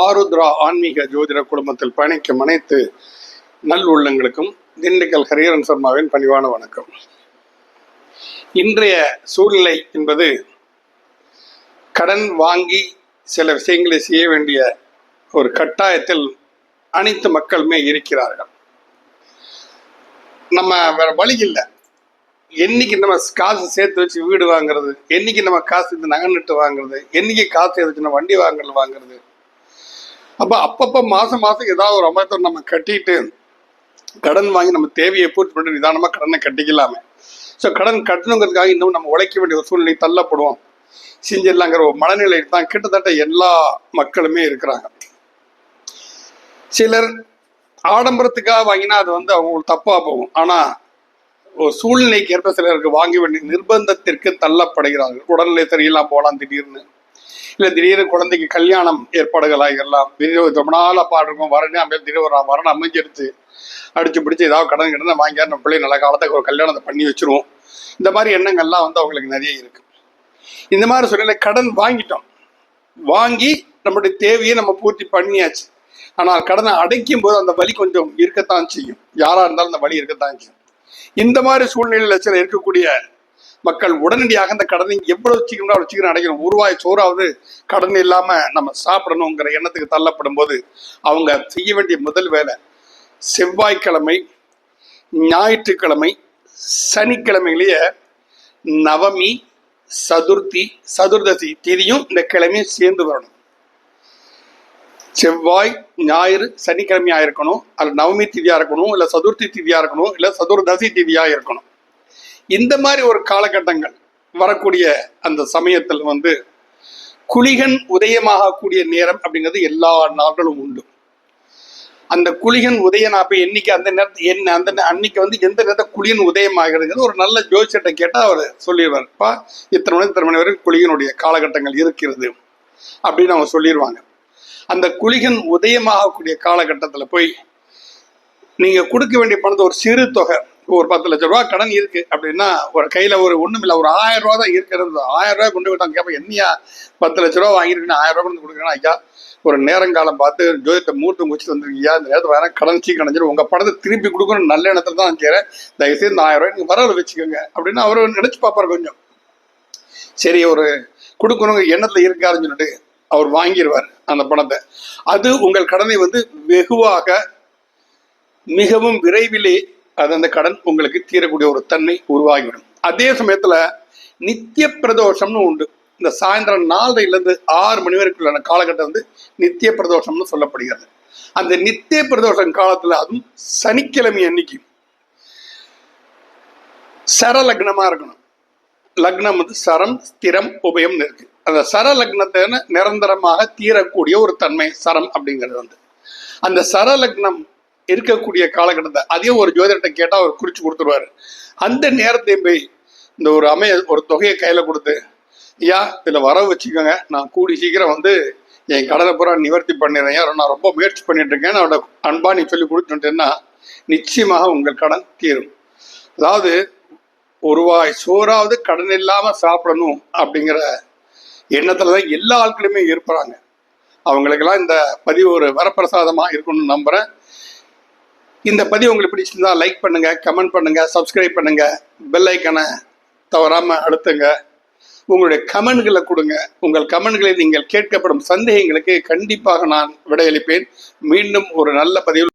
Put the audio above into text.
ஆருத்ரா ஆன்மீக ஜோதிட குடும்பத்தில் பயணிக்கும் அனைத்து நல் உள்ளங்களுக்கும் திண்டுக்கல் ஹரிஹரன் சர்மாவின் பணிவான வணக்கம். இன்றைய சூழ்நிலை என்பது கடன் வாங்கி சில விஷயங்களை செய்ய வேண்டிய ஒரு கட்டாயத்தில் அனைத்து மக்களுமே இருக்கிறார்கள். நம்ம வேற வழி இல்லை. என்னைக்கு நம்ம காசு சேர்த்து வச்சு வீடு வாங்குறது என்னைக்கு நம்ம காசு நகை நட்டு வாங்குறது என்னைக்கு காசு சேர்த்து வச்சு நம்ம வண்டி வாங்குறது வாங்குறது அப்போ அப்பப்போ மாதம் மாதம் ஏதாவது ஒரு அமைத்தம் நம்ம கட்டிட்டு கடன் வாங்கி நம்ம தேவையை பூர்த்தி பண்ணிட்டு நிதானமாக கடனை கட்டிக்கலாமே. ஸோ கடன் கட்டணுங்கிறதுக்காக இன்னும் நம்ம உழைக்க வேண்டிய ஒரு சூழ்நிலை தள்ளப்படுவோம். செஞ்சிடலாங்கிற ஒரு மனநிலை தான் கிட்டத்தட்ட எல்லா மக்களுமே இருக்கிறாங்க. சிலர் ஆடம்பரத்துக்காக வாங்கினா அது வந்து அவங்களுக்கு தப்பாக போகும். ஆனால் ஒரு சூழ்நிலைக்கு ஏற்ப சிலருக்கு வாங்க வேண்டிய நிர்பந்தத்திற்கு தள்ளப்படுகிறார்கள். உடல்நிலை சரியில்லாம போகலாம் திடீர்னு. இல்லை திடீர்னு குழந்தைக்கு கல்யாணம் ஏற்பாடுகளாக எல்லாம் திடீர்னு ரொம்ப நாளாக பாடுறோம் வரணும் அமையல் திடீர் ஒரு வரணும் அமைஞ்சிருச்சு அடிச்சு பிடிச்சி ஏதாவது கடன் கிடந்து வாங்கி நம்ம பிள்ளை நல்ல காலத்துக்கு ஒரு கல்யாணத்தை பண்ணி வச்சிருவோம். இந்த மாதிரி எண்ணங்கள்லாம் வந்து அவங்களுக்கு நிறைய இருக்கு. இந்த மாதிரி சூழ்நிலை கடன் வாங்கிட்டோம். வாங்கி நம்மளுடைய தேவையை நம்ம பூர்த்தி பண்ணியாச்சு. ஆனால் கடனை அடைக்கும் போது அந்த வலி கொஞ்சம் இருக்கத்தான் செய்யும். யாரா இருந்தாலும் அந்த வலி இருக்கத்தான் செய்யும். இந்த மாதிரி சூழ்நிலையில் சில இருக்கக்கூடிய மக்கள் உடனடியாக அந்த கடனை எவ்வளவு சீக்கிரம் அவ்வளவு சீக்கிரம் அடைக்கணும். உருவாய் சோறாவது கடன் இல்லாம நம்ம சாப்பிடணுங்கிற எண்ணத்துக்கு தள்ளப்படும் போது அவங்க செய்ய வேண்டிய முதல் வேலை செவ்வாய்க்கிழமை ஞாயிற்றுக்கிழமை சனிக்கிழமையிலேயே நவமி சதுர்த்தி சதுர்தசி திதியும் இந்த கிழமையும் சேர்ந்து வரணும். செவ்வாய் ஞாயிறு சனிக்கிழமையா இருக்கணும். அல்ல நவமி திதியா இருக்கணும் இல்ல சதுர்த்தி திதியா இருக்கணும் இல்ல சதுர்தசி திதியா இருக்கணும். இந்த மாதிரி ஒரு காலகட்டங்கள் வரக்கூடிய அந்த சமயத்தில் வந்து குளிகன் உதயமாகக்கூடிய நேரம் அப்படிங்கிறது எல்லா நாட்களும் உண்டு. அந்த குளிகன் நான் போய் என்னைக்கு அந்த நேரத்தை என்ன அந்த நே- அன்னைக்கு வந்து எந்த நேரத்தை குளிகன் உதயம் ஆகிறதுங்கிறது ஒரு நல்ல ஜோசியத்தை கேட்டால் அவர் சொல்லிடுவார்ப்பா இத்தனை மணி இத்தனை மணி வரைக்கும் குளிகனுடைய காலகட்டங்கள் இருக்கிறது அப்படின்னு அவங்க சொல்லிடுவாங்க. அந்த குளிகன் உதயமாகக்கூடிய காலகட்டத்தில் போய் நீங்கள் கொடுக்க வேண்டிய பணத்தை ஒரு சிறு தொகை ஒரு பத்து லட்ச ரூபா கடன் இருக்கு அப்படின்னா ஒரு கையில ஒரு ஒண்ணும் இல்லை ஒரு ஆயிரம் ரூபா தான் இருக்கிறது. ஆயிரம் ரூபாய் கொண்டு விட்டாங்க கேட்பேன் என்னையா பத்து லட்ச ரூபா வாங்கிருக்கேன் ஆயிரம் ரூபாய் கொண்டு கொடுக்குறேன் ஐயா ஒரு நேரங்காலம் பார்த்து ஜோதிட்ட மூட்டை முடிச்சு வந்திருக்கீங்க. இந்த நேரத்தில் வேற கடன் சீக்கிரம் அடைஞ்சிடும் உங்க பணத்தை திருப்பி கொடுக்கணும் நல்ல எண்ணத்துல தான் செய்யறேன் தயவுசெய்து இந்த ஆயிரம் ரூபாய் நீங்க வரவு வச்சுக்கோங்க அப்படின்னு அவர் நினைச்சு பார்ப்பாரு கொஞ்சம். சரி ஒரு கொடுக்கணுங்க எண்ணத்துல இருக்காருன்னு சொல்லிட்டு அவர் வாங்கிடுவார் அந்த பணத்தை. அது உங்கள் கடனை வந்து வெகுவாக மிகவும் விரைவிலே அது அந்த கடன் உங்களுக்கு தீரக்கூடிய ஒரு தன்மை உருவாகிவிடும். அதே சமயத்துல நித்திய பிரதோஷம்னு உண்டு. இந்த சாயந்தரம் நாலரைலேருந்து ஆறு மணி வரைக்குள்ளான காலகட்டம் வந்து நித்திய பிரதோஷம்னு சொல்லப்படுகிறது. அந்த நித்திய பிரதோஷம் காலத்துல அதுவும் சனிக்கிழமை அன்னைக்கு. சர லக்னமா இருக்கணும். லக்னம் வந்து சரம் ஸ்திரம் உபயம்னு இருக்கு. அந்த சர லக்னத்தை நிரந்தரமாக தீரக்கூடிய ஒரு தன்மை சரம் அப்படிங்கிறது வந்து. அந்த சர லக்னம் இருக்கக்கூடிய காலகட்டத்தை அதையும் ஒரு ஜோதிடத்தை கேட்டால் அவர் குறித்து கொடுத்துருவாரு. அந்த நேரத்தையும் போய் இந்த ஒரு அமைய ஒரு தொகையை கையில் கொடுத்து ஐயா இதில் வர வச்சுக்கோங்க. நான் கூடி சீக்கிரம் வந்து என் கடலை பூரா நிவர்த்தி பண்ணிடுறேன். நான் ரொம்ப முயற்சி பண்ணிட்டு இருக்கேன் அவட அன்பா நீ சொல்லி கொடுத்துட்டேன்னா நிச்சயமாக உங்கள் கடன் தீரும். அதாவது ஒரு சோறாவது கடன் இல்லாமல் சாப்பிடணும் அப்படிங்கிற எண்ணத்தில் தான் எல்லா ஆட்களுமே இருக்கிறாங்க அவங்களுக்கெல்லாம் இந்த பதிவு ஒரு வரப்பிரசாதமாக இருக்கணும்னு நம்புகிறேன் இந்த பதிவு உங்களுக்கு பிடிச்சிருந்தா லைக் பண்ணுங்க கமெண்ட் பண்ணுங்க சப்ஸ்கிரைப் பண்ணுங்க. பெல் ஐக்கனை தவறாம அழுத்துங்க. உங்களுடைய கமெண்ட்களை கொடுங்க. உங்கள் கமெண்ட்களில் நீங்கள் கேட்கப்படும் சந்தேகங்களுக்கு கண்டிப்பாக நான் விடையளிப்பேன். மீண்டும் ஒரு நல்ல பதிவில்